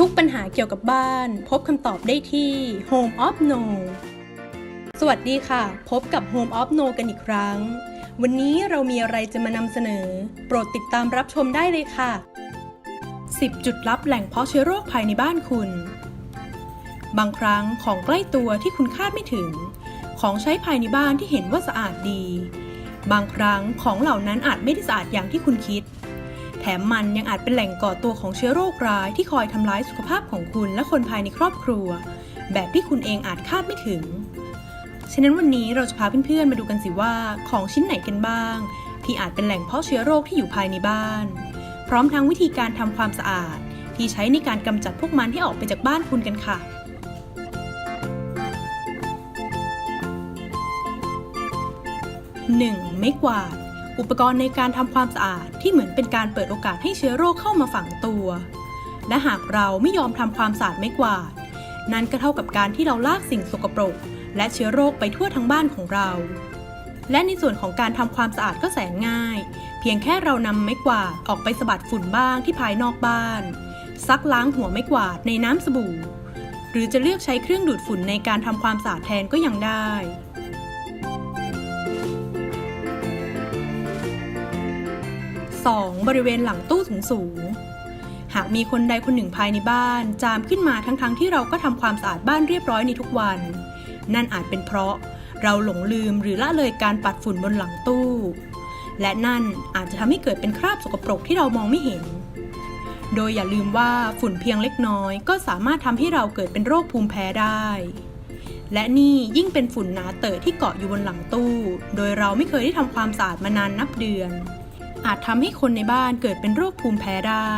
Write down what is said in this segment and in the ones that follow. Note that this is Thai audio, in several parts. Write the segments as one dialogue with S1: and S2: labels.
S1: ทุกปัญหาเกี่ยวกับบ้าน พบคำตอบได้ที่ Home of No สวัสดีค่ะ พบกับ Home of No กันอีกครั้ง วันนี้เรามีอะไรจะมานำเสนอ โปรดติดตามรับชมได้เลยค่ะ 10 จุดลับแหล่งเพาะเชื้อโรคภายในบ้านคุณ บางครั้งของใกล้ตัวที่คุณคาดไม่ถึง ของใช้ภายในบ้านที่เห็นว่าสะอาดดี บางครั้งของเหล่านั้นอาจไม่ได้สะอาดอย่างที่คุณคิด แถมมันยังอาจเป็นแหล่งก่อตัวของเชื้อโรคร้ายที่คอยทำร้ายสุขภาพของคุณและคนภายในครอบครัว แบบที่คุณเองอาจคาดไม่ถึง ฉะนั้นวันนี้เราจะพาเพื่อนๆมาดูกันสิว่าของชิ้นไหนกันบ้าง ที่อาจเป็นแหล่งเพาะเชื้อโรคที่อยู่ภายในบ้าน พร้อมทั้งวิธีการทำความสะอาด ที่ใช้ในการกำจัดพวกมันให้ออกไปจากบ้านคุณกันค่ะ 1. ไม้กวาด อุปกรณ์ในการทำความสะอาดที่เหมือนเป็นการเปิดโอกาสให้เชื้อโรคเข้ามาฝังตัว และหากเราไม่ยอมทำความสะอาดไม้กวาด นั่นก็เท่ากับการที่เราลากสิ่งสกปรก และเชื้อโรคไปทั่วทั้งบ้านของเรา และในส่วนของการทำความสะอาดก็แสนง่าย เพียงแค่เรานำไม้กวาดออกไปสะบัดฝุ่นบ้างที่ภายนอกบ้าน ซักล้างหัวไม้กวาดในน้ำสบู่ หรือจะเลือกใช้เครื่องดูดฝุ่นในการทำความสะอาดแทนก็ยังได้ 2. บริเวณหลังตู้สูงสูง หากมีคนใดคนหนึ่งภายในบ้าน จามขึ้นมาทั้งๆทที่เราก็ทำความสะอาดบ้านเรียบร้อยในทุกวัน นั่นอาจเป็นเพราะเราหลงลืมหรือละเลยการปัดฝุ่นบนหลังตู้ และนั่นอาจจะทำให้เกิดเป็นคราบสกปรกที่เรามองไม่เห็น โดยอย่าลืมว่าฝุ่นเพียงเล็กน้อย ก็สามารถทำให้เราเกิดเป็นโรคภูมิแพ้ได้และนี่ยิ่งเป็นฝุ่นหนาเตอะที่เกาะอยู่บนหลังตู้ โดยเราไม่เคยได้ทำความสะอาดมานานนับเดือน อาจทำให้คนในบ้านเกิดเป็นโรคภูมิแพ้ได้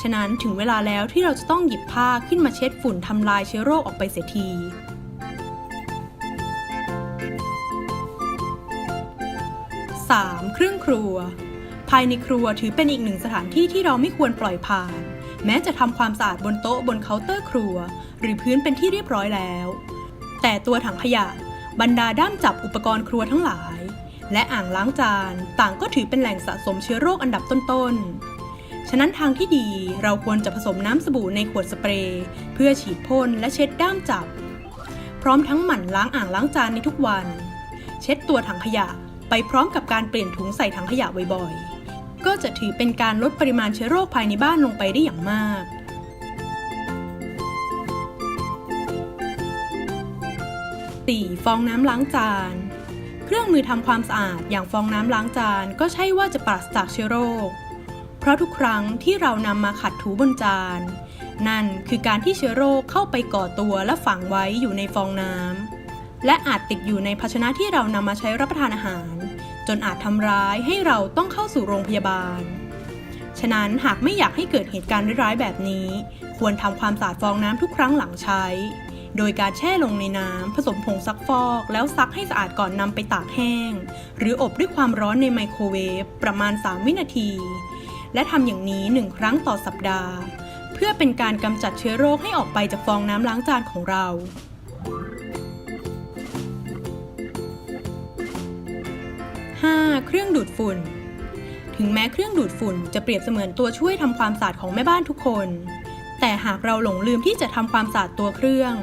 S1: ฉะนั้นถึงเวลาแล้วที่เราจะต้องหยิบผ้าขึ้นมาเช็ดฝุ่นทำลายเชื้อโรคออกไปเสียที 3. เครื่องครัว ภายในครัวถือเป็นอีกหนึ่งสถานที่ที่เราไม่ควรปล่อยผ่าน แม้จะทำความสะอาดบนโต๊ะบนเคาน์เตอร์ครัว หรือพื้นเป็นที่เรียบร้อยแล้ว แต่ตัวถังขยะบรรดาด้ามจับอุปกรณ์ครัวทั้งหลาย และอ่างล้างจานต่างก็ถือเป็นแหล่งสะสมเชื้อโรคอันดับต้นๆ ฉะนั้นทางที่ดีเราควรจะผสมน้ำสบู่ในขวดสเปรย์เพื่อฉีดพ่นและเช็ดด้ามจับ พร้อมทั้งหมั่นล้างอ่างล้างจานในทุกวัน เช็ดตัวถังขยะไปพร้อมกับการเปลี่ยนถุงใส่ถังขยะบ่อยๆ ก็จะถือเป็นการลดปริมาณเชื้อโรคภายในบ้านลงไปได้อย่างมาก 4. ฟองน้ำล้างจาน เครื่องมือทำความสะอาดอย่างฟองน้ำล้างจานก็ใช่ว่าจะปราศจากเชื้อโรค เพราะทุกครั้งที่เรานำมาขัดถูบนจาน นั่นคือการที่เชื้อโรคเข้าไปก่อตัวและฝังไว้อยู่ในฟองน้ำและอาจติดอยู่ในภาชนะที่เรานำมาใช้รับประทานอาหาร จนอาจทำร้ายให้เราต้องเข้าสู่โรงพยาบาล ฉะนั้นหากไม่อยากให้เกิดเหตุการณ์ร้ายๆแบบนี้ ควรทำความสะอาดฟองน้ำทุกครั้งหลังใช้ โดยการแช่ลงในน้ำผสมผงซักฟอก แล้วซักให้สะอาดก่อนนำไปตากแห้ง หรืออบด้วยความร้อนในไมโครเวฟประมาณ 3 วินาที และทำอย่างนี้ 1 ครั้งต่อสัปดาห์ เพื่อเป็นการกำจัดเชื้อโรคให้ออกไปจากฟองน้ำล้างจานของเรา 5. เครื่องดูดฝุ่น ถึงแม้เครื่องดูดฝุ่นจะเปรียบเสมือนตัวช่วยทำความสะอาดของแม่บ้านทุกคน แต่หากเราหลงลืมที่จะทำความสะอาดตัวเครื่อง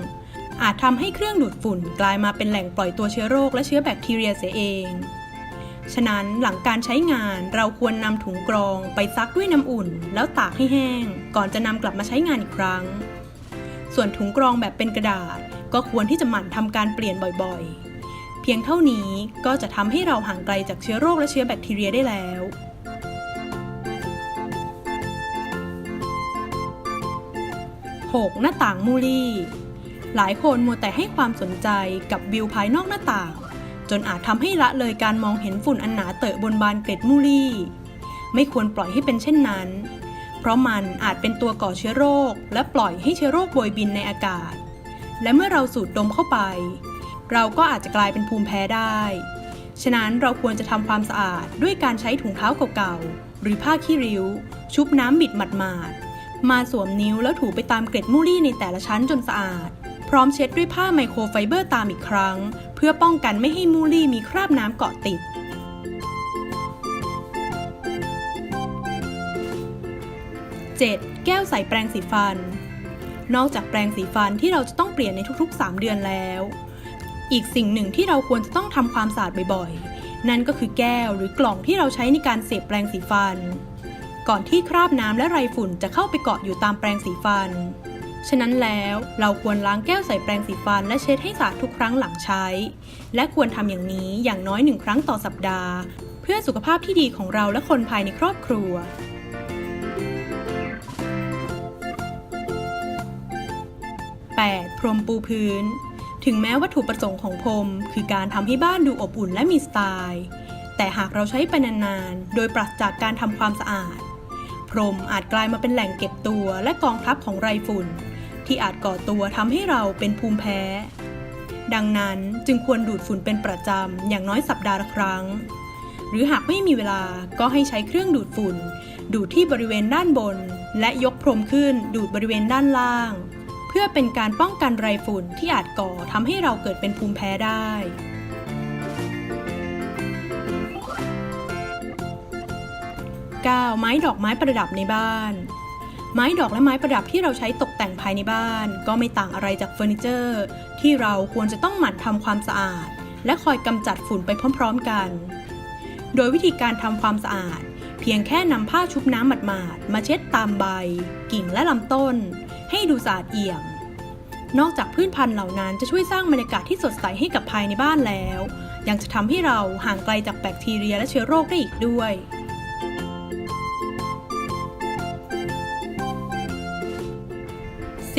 S1: อาจทำให้เครื่องดูดฝุ่นกลายมาเป็นแหล่งปล่อยตัวเชื้อโรคและเชื้อแบคทีเรียเสียเอง ฉะนั้นหลังการใช้งานเราควรนำถุงกรองไปซักด้วยน้ำอุ่น แล้วตากให้แห้ง ก่อนจะนำกลับมาใช้งานอีกครั้ง ส่วนถุงกรองแบบเป็นกระดาษ ก็ควรที่จะหมั่นทำการเปลี่ยนบ่อยๆ เพียงเท่านี้ก็จะทำให้เราห่างไกลจากเชื้อโรคและเชื้อแบคทีเรียได้แล้ว 6. หน้าต่างมูลี่ หลายคนมัวแต่ให้ความสนใจกับวิวภายนอกหน้าต่าง จนอาจทำให้ละเลยการมองเห็นฝุ่นอันหนาเตอะบนบานเกล็ดมูลี่ ไม่ควรปล่อยให้เป็นเช่นนั้น เพราะมันอาจเป็นตัวก่อเชื้อโรค และปล่อยให้เชื้อโรคโบยบินในอากาศ และเมื่อเราสูดดมเข้าไป เราก็อาจจะกลายเป็นภูมิแพ้ได้ ฉะนั้นเราควรจะทำความสะอาดด้วยการใช้ถุงเท้าเก่าๆหรือผ้าขี้ริ้ว ชุบน้ำบิดหมาดๆมาสวมนิ้วแล้วถูไปตามเกล็ดมูลี่ในแต่ละชั้นจนสะอาด ร้อมเช็ดด้วยผ้าไมโครไฟเบอร์ตามอีกครั้ง เพื่อป้องกันไม่ให้มูลี่มีคราบน้ำเกาะติด 7. แก้วใส่แปรงสีฟัน นอกจากแปรงสีฟันที่เราจะต้องเปลี่ยนในทุกๆ 3 เดือนแล้ว อีกสิ่งหนึ่งที่เราควรจะต้องทำความสะอาดบ่อยๆ นั่นก็คือแก้วหรือกล่องที่เราใช้ในการเสพแปรงสีฟัน ก่อนที่คราบน้ำและไรฝุ่นจะเข้าไปเกาะอยู่ตามแปรงสีฟัน ฉะนั้นแล้วเราควรล้างแก้วใส่แปรงสีฟันและเช็ดให้สะอาดทุกครั้งหลังใช้ และควรทำอย่างนี้อย่างน้อยหนึ่งครั้งต่อสัปดาห์ เพื่อสุขภาพที่ดีของเราและคนภายในครอบครัว 8. พรมปูพื้น ถึงแม้วัตถุประสงค์ของพรมคือการทำให้บ้านดูอบอุ่นและมีสไตล์ แต่หากเราใช้ไปนานๆ โดยปราศจากการทำความสะอาด พรมอาจกลายมาเป็นแหล่งเก็บตัวและกองทัพของไรฝุ่น ที่อาจก่อตัวทำให้เราเป็นภูมิแพ้ ดังนั้นจึงควรดูดฝุ่นเป็นประจำอย่างน้อยสัปดาห์ละครั้ง หรือหากไม่มีเวลาก็ให้ใช้เครื่องดูดฝุ่น ดูดที่บริเวณด้านบน และยกพรมขึ้นดูดบริเวณด้านล่าง เพื่อเป็นการป้องกันไรฝุ่นที่อาจก่อทำให้เราเกิดเป็นภูมิแพ้ได้ 9. ไม้ดอกไม้ประดับในบ้าน ไม้ดอกและไม้ประดับที่เราใช้ตกแต่งภายในบ้าน ก็ไม่ต่างอะไรจากเฟอร์นิเจอร์ ที่เราควรจะต้องหมั่นทำความสะอาด และคอยกำจัดฝุ่นไปพร้อมๆกัน โดยวิธีการทำความสะอาด เพียงแค่นำผ้าชุบน้ำหมาดๆมาเช็ดตามใบ กิ่งและลำต้น ให้ดูสะอาดเอี่ยม นอกจากพืชพันธุ์เหล่านั้นจะช่วยสร้างบรรยากาศที่สดใสให้กับภายในบ้านแล้ว ยังจะทำให้เราห่างไกลจากแบคทีเรียและเชื้อโรคได้อีกด้วย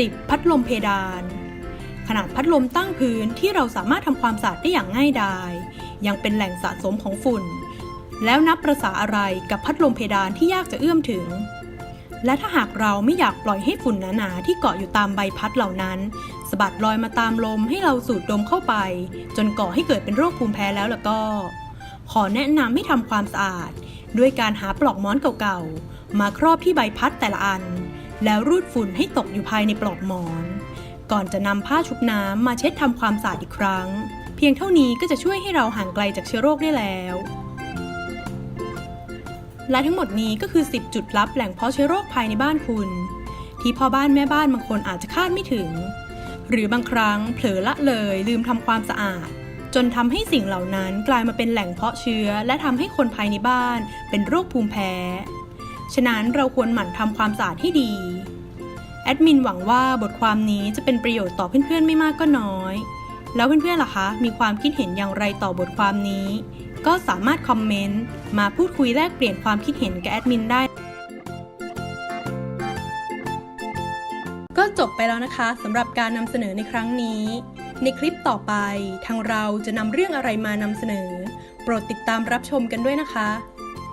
S1: 10. พัดลมเพดาน ขนาดพัดลมตั้งพื้นที่เราสามารถทำความสะอาดได้อย่างง่ายดาย ยังเป็นแหล่งสะสมของฝุ่น แล้วนับประษาอะไรกับพัดลมเพดานที่ยากจะเอื้อมถึง และถ้าหากเราไม่อยากปล่อยให้ฝุ่นหนาๆที่เกาะอยู่ตามใบพัดเหล่านั้นสะบัดลอยมาตามลมให้เราสูดดมเข้าไป จนก่อให้เกิดเป็นโรคภูมิแพ้แล้วล่ะก็ ขอแนะนำให้ทำความสะอาด ด้วยการหาปลอกม้อนเก่าๆมาครอบที่ใบพัดแต่ละอัน แล้วรูดฝุ่นให้ตกอยู่ภายในปลอกหมอน ก่อนจะนำผ้าชุบน้ำมาเช็ดทำความสะอาดอีกครั้ง เพียงเท่านี้ก็จะช่วยให้เราห่างไกลจากเชื้อโรคได้แล้ว และทั้งหมดนี้ก็คือ 10 จุดลับแหล่งเพาะเชื้อโรคภายในบ้านคุณ ที่พ่อบ้านแม่บ้านบางคนอาจจะคาดไม่ถึง หรือบางครั้งเผลอละเลยลืมทำความสะอาดจนทำให้สิ่งเหล่านั้นกลายมาเป็นแหล่งเพาะเชื้อ และทำให้คนภายในบ้านเป็นโรคภูมิแพ้ ฉะนั้นเราควรหมั่นทำความสะอาดให้ดี แอดมินหวังว่าบทความนี้จะเป็นประโยชน์ต่อเพื่อนๆไม่มากก็น้อย แล้วเพื่อนๆล่ะคะ มีความคิดเห็นอย่างไรต่อบทความนี้ ก็สามารถคอมเมนต์มาพูดคุยแลกเปลี่ยนความคิดเห็นกับแอดมินได้ก็จบไปแล้วนะคะสำหรับการนำเสนอในครั้งนี้ ในคลิปต่อไป ทางเราจะนำเรื่องอะไรมานำเสนอ โปรดติดตามรับชมกันด้วยนะคะ